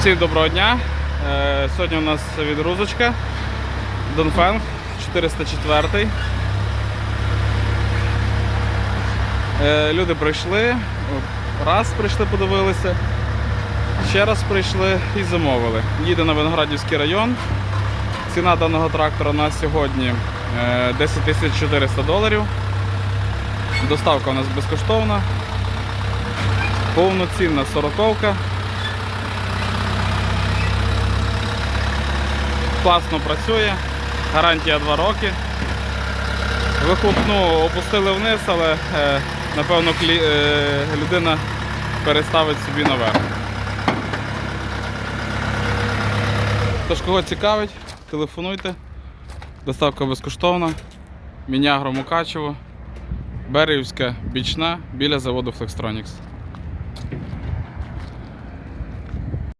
Всім доброго дня. Е, Сьогодні у нас відгрузочка. Донфенг 404. Е, Люди прийшли, раз прийшли, подивилися, ще раз прийшли і замовили. Їде на Виноградівський район. Ціна даного трактора на сьогодні е, 10 400 доларів. Доставка у нас безкоштовна. Повноцінна сороковка. Класно працює, гарантія 2 роки. Вихлопну опустили вниз, але е, напевно клі- е, людина переставить собі наверх. Тож, кого цікавить, телефонуйте. Доставка безкоштовна. Мінягро Мукачево, Берівська, Бічна біля заводу Flextronics.